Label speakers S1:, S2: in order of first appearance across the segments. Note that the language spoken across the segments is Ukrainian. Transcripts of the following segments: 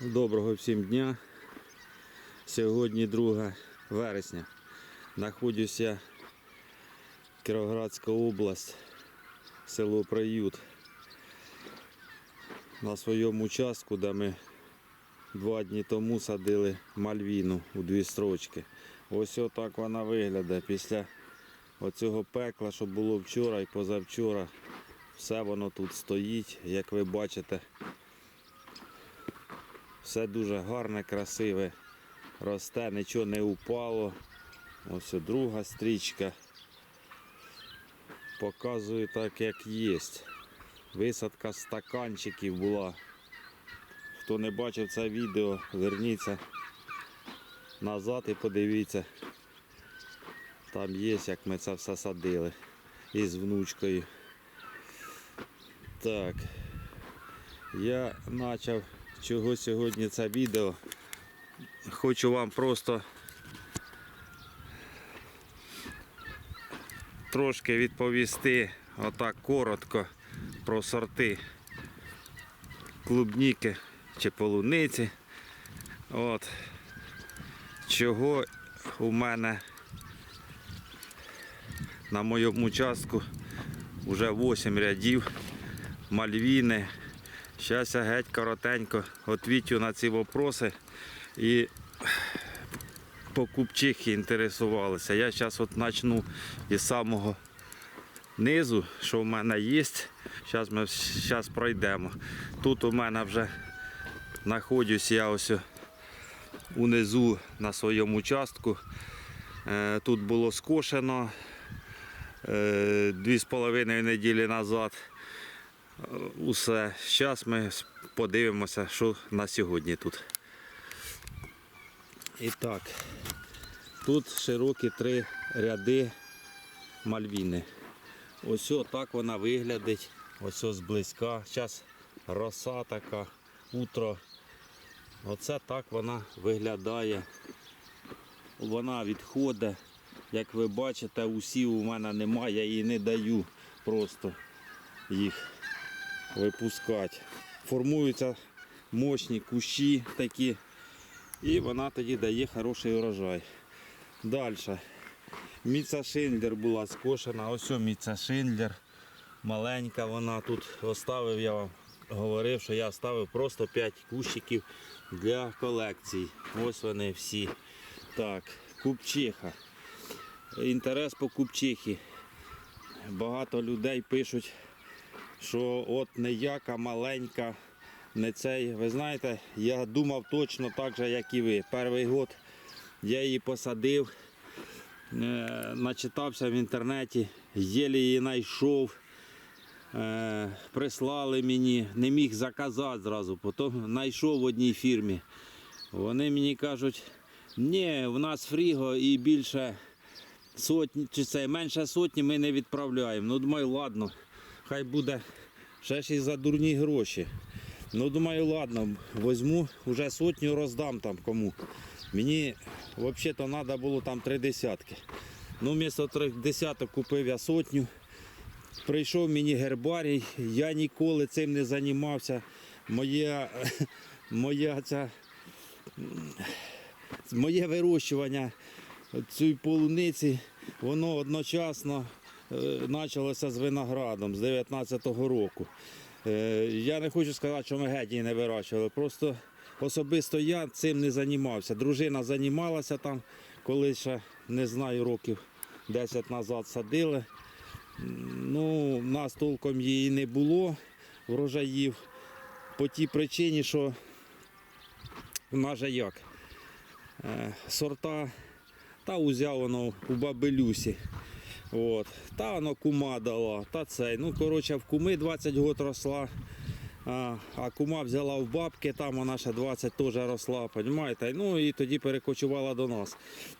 S1: Доброго всім дня. Сьогодні 2 вересня. Знаходжуся Кіровоградська область, село Приют. На своєму участку, де ми два дні тому садили мальвіну у дві строчки. Ось отак вона виглядає. Після оцього пекла, що було вчора і позавчора, все воно тут стоїть, як ви бачите. Все дуже гарне, красиве. Росте, нічого не упало. Ось друга стрічка. Показую так, як є. Висадка стаканчиків була. Хто не бачив це відео, верніться назад і подивіться. Там є, як ми це все садили із внучкою. Так. Я почав чого сьогодні це відео. Хочу вам просто трошки відповісти отак коротко про сорти клубніки чи полуниці. От. Чого у мене на моєму участку вже 8 рядів мальвіни. Зараз я геть коротенько відповідю на ці вопроси і покупчихи інтересувалися. Я зараз от почну із самого низу, що в мене є. Зараз ми зараз пройдемо. Тут у мене вже знаходжусь я ось унизу на своєму участку. Е, Тут було скошено е, дві з половиною неділі назад усе. Зараз ми подивимося, що на сьогодні тут. І так, тут широкі три ряди мальвіни. Ось так вона виглядить, ось зблизька. Зараз роса така, утро. Оце так вона виглядає. Вона відходить. Як ви бачите, усів у мене немає, я їй не даю просто їх випускати. Формуються мощні кущі такі, і вона тоді дає хороший урожай. Далі. Міца Шиндлер була скошена. Ось о Міца Шиндлер. Маленька вона тут оставив, я вам говорив, що я оставив просто 5 кущиків для колекцій. Ось вони всі. Так, купчиха. Інтерес по купчихі. Багато людей пишуть що от не яка маленька, не цей. Ви знаєте, я думав точно так же, як і ви. Перший год я її посадив, е, начитався в інтернеті, єлі її знайшов. Е, прислали мені, не міг заказати зразу, потім знайшов в одній фірмі. Вони мені кажуть, ні, в нас фріго і більше сотні, чи це менше сотні ми не відправляємо. Ну думаю, ладно хай буде ще ж і за дурні гроші. Ну, думаю, ладно, візьму, вже сотню роздам там кому. Мені взагалі-то треба було там три десятки. Ну, вмісто трьох десяток купив я сотню. Прийшов мені гербарій, я ніколи цим не займався. Моє, моя ця, моє вирощування цієї полуниці, воно одночасно почалося з виноградом з 19-го року. Е, Я не хочу сказати, що ми геть її не вирощували. Просто особисто я цим не займався. Дружина займалася там, коли ще не знаю, років 10 назад садили. Ну, нас толком її не було врожаїв по тій причині, що в же як е, сорта та узяв воно у бабелюсі. От. Та воно кума дала, та цей. Ну, коротше, в куми 20 років росла. А, а кума взяла в бабки, там вона ще 20 теж росла, розумієте? Ну і тоді перекочувала до нас.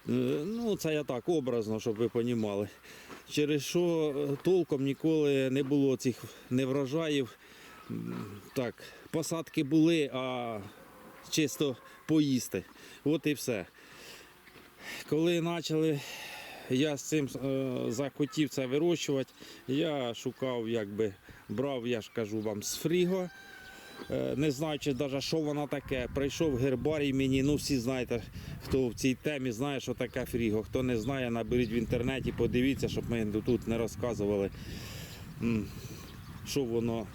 S1: Е, Ну, це я так образно, щоб ви розуміли. Через що е, толком ніколи не було цих неврожаїв. Так, посадки були, а чисто поїсти. От і все. Коли почали я з цим е, захотів це вирощувати, я шукав, якби брав, я ж кажу вам, з фріго. е, не знаючи навіть, що воно таке. Прийшов гербарій мені, ну всі знаєте, хто в цій темі знає, що таке фріго. Хто не знає, наберіть в інтернеті, подивіться, щоб ми тут не розказували, що воно.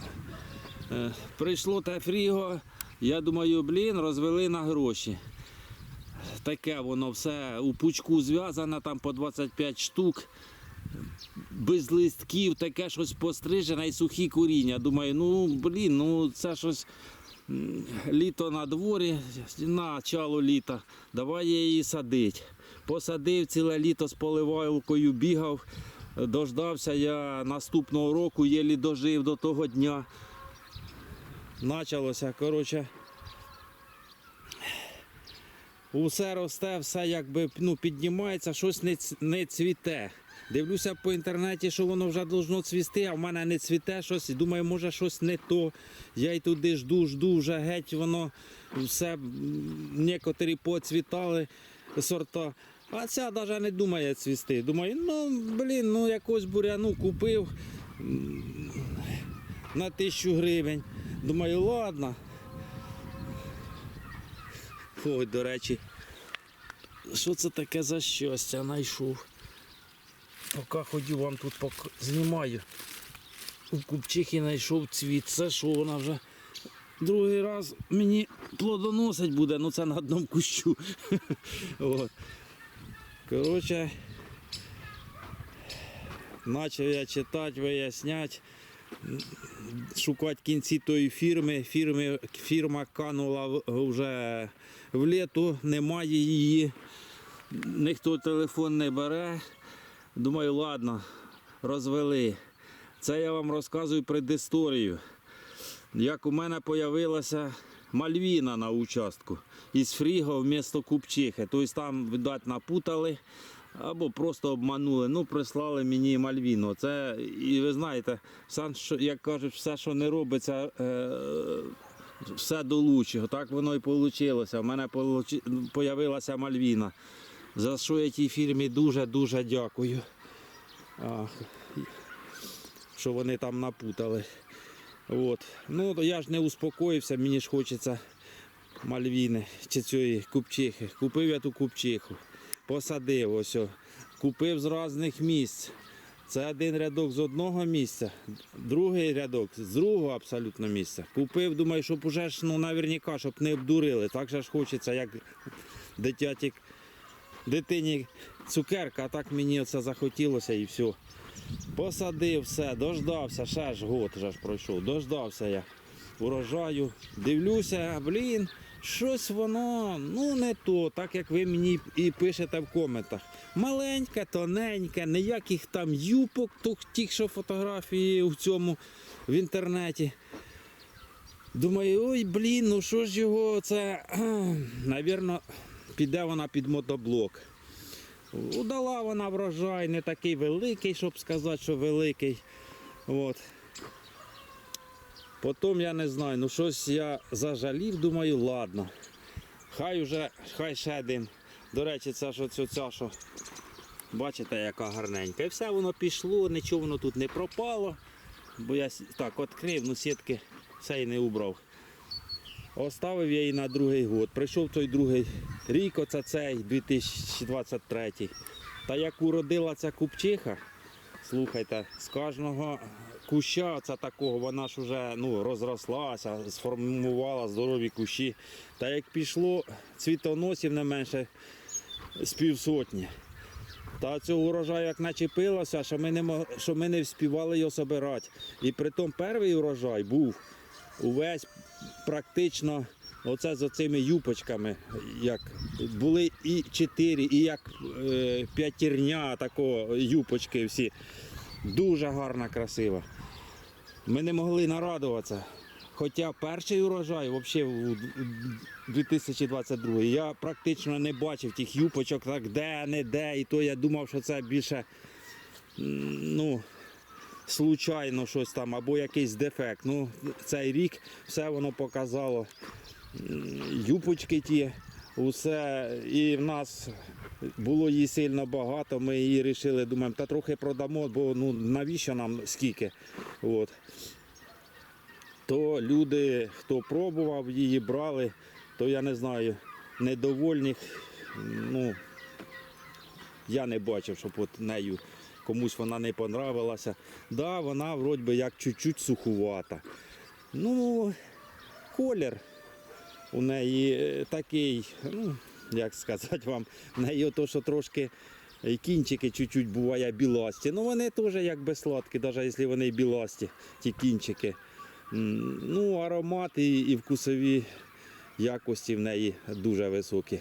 S1: Е, Прийшло те фріго, я думаю, блін, розвели на гроші. Таке воно все у пучку зв'язане, там по 25 штук без листків, таке щось пострижене і сухі коріння. Думаю, ну блін, ну це щось літо на дворі, начало літа. Давай я її садить. Посадив ціле літо з поливалкою, бігав. Дождався я наступного року, єлі дожив до того дня. Началося, коротше. Усе росте, все якби ну, піднімається, щось не, не цвіте. Дивлюся по інтернеті, що воно вже должно цвісти, а в мене не цвіте щось. І думаю, може щось не то. Я й туди жду, жду, вже геть воно все, некоторі поцвітали сорта. А ця навіть не думає цвісти. Думаю, ну блін, ну якось буряну купив на тисячу гривень. Думаю, ладно. Ой, до речі, що це таке за щастя знайшов? Поки ходю вам тут пок... знімаю. У купчихи знайшов цвіт. Це що вона вже другий раз мені плодоносить буде, ну це на одному кущу. От. Коротше, почав я читати, виясняти, шукати кінці тої фірми. фірми фірма канула вже в літо, немає її, ніхто телефон не бере. Думаю, ладно, розвели. Це я вам розказую предісторію. Як у мене з'явилася мальвіна на участку із фріго вмісто купчихи. Тобто там, видать, напутали або просто обманули. Ну, прислали мені мальвіну. Це, і ви знаєте, як кажуть, все, що не робиться, е, все до лучшого. Так воно і вийшло. У мене з'явилася мальвіна. За що я тій фірмі дуже-дуже дякую. А, що вони там напутали. От. Ну, я ж не успокоївся, мені ж хочеться мальвіни чи цієї купчихи. Купив я ту купчиху, посадив ось. Купив з різних місць. Це один рядок з одного місця, другий рядок з другого абсолютно місця. Купив, думаю, щоб уже ж ну, наверняка, щоб не обдурили. Так же ж хочеться, як дитяті, дитині цукерка, а так мені оце захотілося і все. Посадив все, дождався, ще ж год вже ж пройшов, дождався я урожаю. Дивлюся, блін, щось воно ну не то, так як ви мені і пишете в коментах. Маленьке, тоненьке, ніяких там юпок, ті, що фотографії в цьому в інтернеті. Думаю, ой, блін, ну що ж його це, навірно, піде вона під мотоблок. Удала вона врожай, не такий великий, щоб сказати, що великий. От. Потім я не знаю, ну щось я зажалів, думаю, ладно. Хай уже, хай ще один. До речі, це цю ця, що бачите, яка гарненька. І все воно пішло, нічого воно тут не пропало. Бо я так відкрив, ну сітки все і не убрав. Оставив я її на другий год. Прийшов той другий рік, оце цей 2023. Та як уродила ця купчиха, слухайте, з кожного куща оце такого, вона ж вже ну, розрослася, сформувала здорові кущі. Та як пішло цвітоносів не менше з півсотні. Та цього урожаю як начепилося, що ми не, що ми не вспівали його собирати. І притом перший урожай був увесь практично оце з оцими юпочками, як були і чотири, і як е, п'ятірня такого юпочки всі. Дуже гарна, красива. Ми не могли нарадуватися. Хоча перший урожай, взагалі у 2022 я практично не бачив тих юпочок, так де, не де. І то я думав, що це більше ну, случайно щось там або якийсь дефект. Ну, цей рік все воно показало. Юпочки ті, усе. І в нас було її сильно багато. Ми її вирішили, думаємо, та трохи продамо, бо ну навіщо нам скільки. От. то люди, хто пробував її, брали, то я не знаю, недовольних. Ну, я не бачив, щоб от нею комусь вона не понравилася. Да, вона вроді би як чуть-чуть сухувата. Ну, колір у неї е, такий, ну, як сказати вам, в неї ото, що трошки кінчики чуть-чуть буває біласті. Ну вони теж якби сладкі, навіть якщо вони і біласті, ті кінчики. Ну, аромат і, і вкусові якості в неї дуже високі.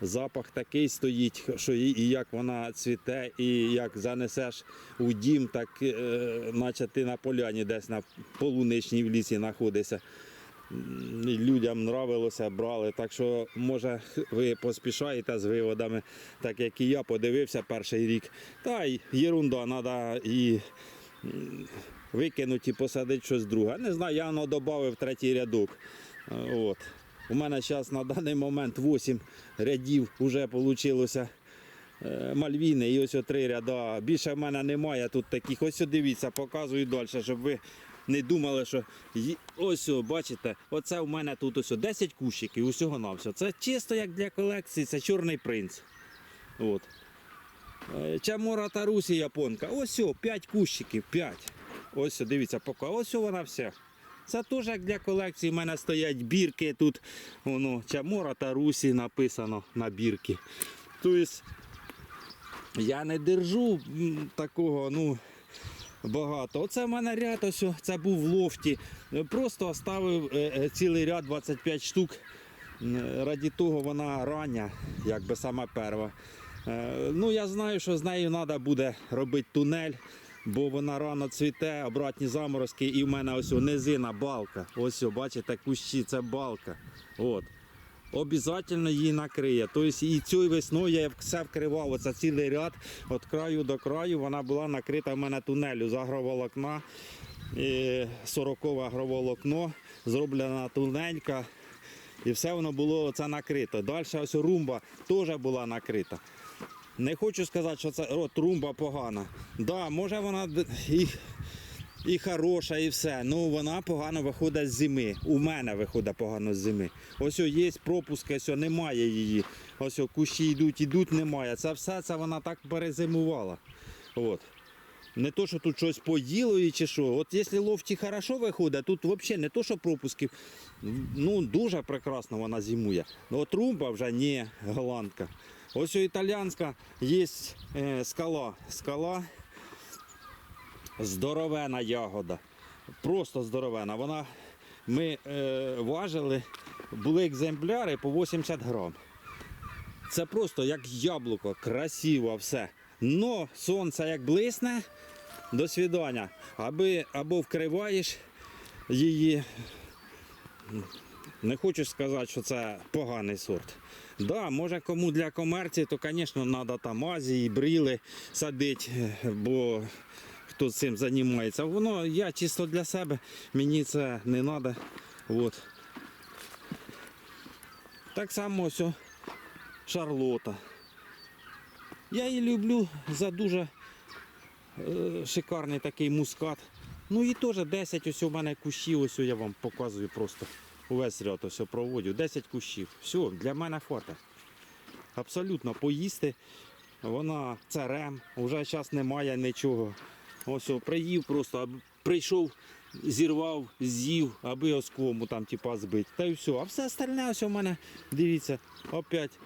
S1: Запах такий стоїть, що і як вона цвіте, і як занесеш у дім, так е, наче ти на поляні десь на полуничній в лісі знаходишся. Людям нравилося, брали. Так що, може, ви поспішаєте з виводами, так як і я подивився перший рік. Та й єрунда, треба і викинути і посадити щось друге. Не знаю, я додав третій рядок. Е, От. У мене зараз на даний момент 8 рядів вже вийшло мальвіни і ось три ряда. Більше в мене немає тут таких. Ось дивіться, показую далі, щоб ви не думали, що ось бачите, оце у мене тут ось 10 кущиків, усього на все. Це чисто як для колекції, це чорний принц. От. Е, Чамора Тарусі японка. Ось о, 5 кущиків, 5. Ось дивіться, поки. Ось вона вся. Це теж як для колекції. У мене стоять бірки тут. Воно Чамора та Русі написано на бірки. Тобто я не держу такого, ну. Багато. Оце в мене ряд, ось, це був в лофті. Просто оставив е, е, цілий ряд 25 штук. Раді того вона рання, якби сама перша. Е, Ну, я знаю, що з нею треба буде робити тунель, бо вона рано цвіте, обратні заморозки, і в мене ось низина, балка. Ось, бачите, кущі, це балка. От. Обязательно її накриє. Тобто і цією весною я все вкривав. Оце цілий ряд від краю до краю. Вона була накрита в мене тунелю з агроволокна. 40 агроволокно, зроблена тунелька. І все воно було оце накрито. Далі ось румба теж була накрита. Не хочу сказати, що це от румба погана. Да, може вона і, і хороша, і все. Ну вона погано виходить з зими. У мене виходить погано з зими. Ось є пропуски, ось немає її. Ось кущі йдуть, йдуть, немає. Це все це вона так перезимувала. От. Не то, що тут щось поїло і чи що. От якщо лофті хорошо виходить, тут взагалі не то, що пропусків. Ну, дуже прекрасно вона зимує. Ну, от румба вже не голландка. Ось у італіянська є е, скала. Скала здоровена ягода. Просто здоровена. Вона, ми е, важили, були екземпляри по 80 грам. Це просто як яблуко, красиво все. Но сонце як блисне, до свідання. Аби, або вкриваєш її. Не хочу сказати, що це поганий сорт. Да, може кому для комерції, то, звісно, треба там Азії, бріли садити, бо хто цим займається. Воно я чисто для себе, мені це не треба. От. Так само ось Шарлота. Я її люблю за дуже е, шикарний такий мускат. Ну і теж 10 ось у мене кущів, ось я вам показую просто. Увесь ряд ось проводю. 10 кущів. Все, для мене фото. Абсолютно поїсти. Вона це рем, вже зараз немає нічого. Ось приїв просто, прийшов, зірвав, з'їв, аби оскому там типа збити. Та й все. А все остальне ось у мене, дивіться, опять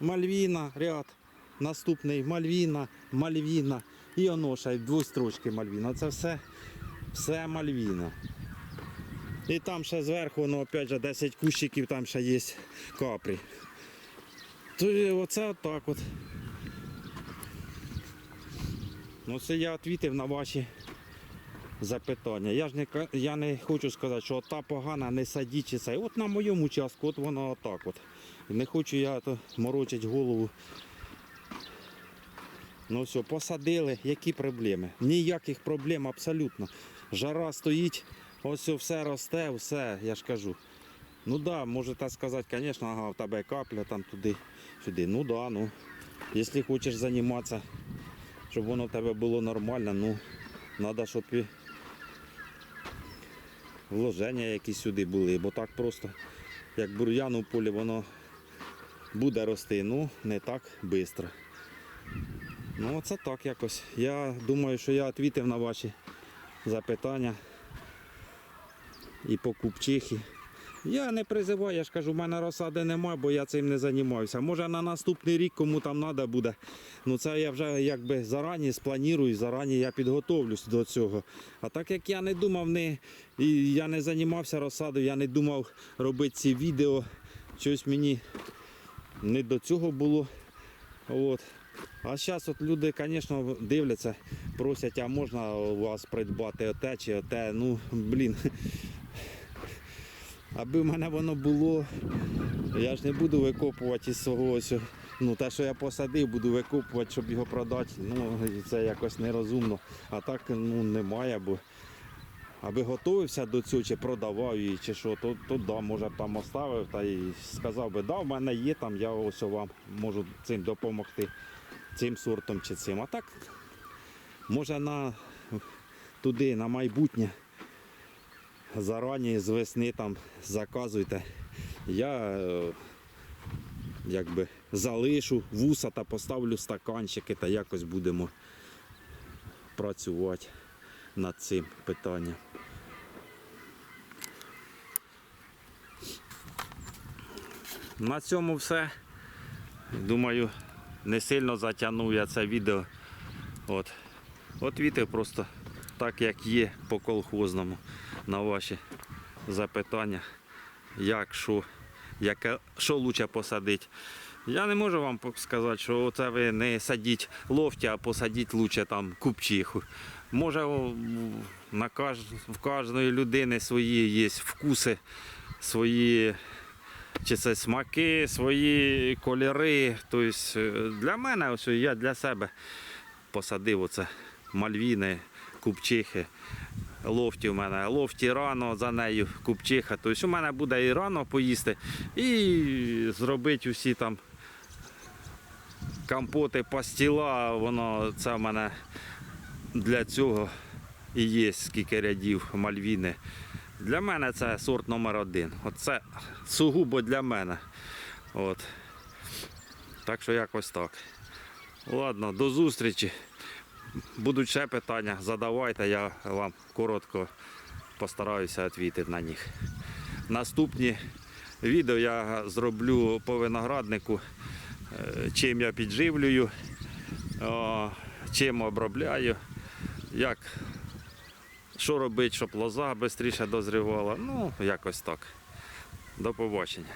S1: Мальвіна, ряд. Наступний Мальвіна, Мальвіна. І оно ще дві строчки Мальвіна. Це все, все Мальвіна. І там ще зверху, воно опять же 10 кущиків, там ще є капрі. То оце отак от. Ну це я відповів на ваші запитання. Я ж не, я не хочу сказати, що та погана не садіть. От на моєму участку, от воно отак от. Не хочу я то морочити голову. Ну все, посадили, які проблеми? Ніяких проблем абсолютно. Жара стоїть, ось все росте, все, я ж кажу. Ну да, можете сказати, звісно, ага, в тебе капля там туди, сюди. Ну да, ну. Якщо хочеш займатися, щоб воно в тебе було нормально, ну треба, щоб і вложення якісь сюди були, бо так просто, як бур'ян у полі, воно буде рости, ну не так швидко. Ну, це так якось. Я думаю, що я відповів на ваші запитання і по купчихі. Я не призиваю, я ж кажу, в мене розсади немає, бо я цим не займаюся. Може на наступний рік кому там треба буде. Ну це я вже якби зарані спланую, зарані я підготовлюсь до цього. А так як я не думав, не, я не займався розсадою, я не думав робити ці відео. Щось мені не до цього було. От. А зараз от люди, звісно, дивляться, просять, а можна у вас придбати оте чи оте. Ну, блін. Аби в мене воно було, я ж не буду викопувати із свого ось. Ну, те, що я посадив, буду викопувати, щоб його продати. Ну, це якось нерозумно. А так ну, немає, бо аби готувався до цього, чи продавав її, чи що, то, то да, може б там оставив та й сказав би, да, в мене є там, я ось вам можу цим допомогти, цим сортом чи цим. А так, може на туди, на майбутнє зарані з весни там заказуйте. Я е, якби залишу вуса та поставлю стаканчики та якось будемо працювати над цим питанням. На цьому все. Думаю, не сильно затягнув я це відео. От. От відео просто так, як є по колхозному на ваші запитання, як що, яке, що краще посадити. Я не можу вам сказати, що це ви не садіть лофті, а посадіть лучше там купчиху. Може на кож... в кожної людини свої є вкуси, свої чи це смаки, свої кольори. Тобто е, для мене, ось я для себе посадив оце мальвіни, купчихи. Лофті в мене. Лофті рано за нею купчиха. Тобто у мене буде і рано поїсти, і зробити усі там компоти, пастіла, воно це в мене для цього і є скільки рядів мальвіни. Для мене це сорт номер один. Оце сугубо для мене. От. Так що якось так. Ладно, до зустрічі. Будуть ще питання, задавайте, я вам коротко постараюся відповісти на них. Наступні відео я зроблю по винограднику, е, чим я підживлюю, чим обробляю, як, що робити, щоб лоза швидше дозрівала. Ну, якось так. До побачення.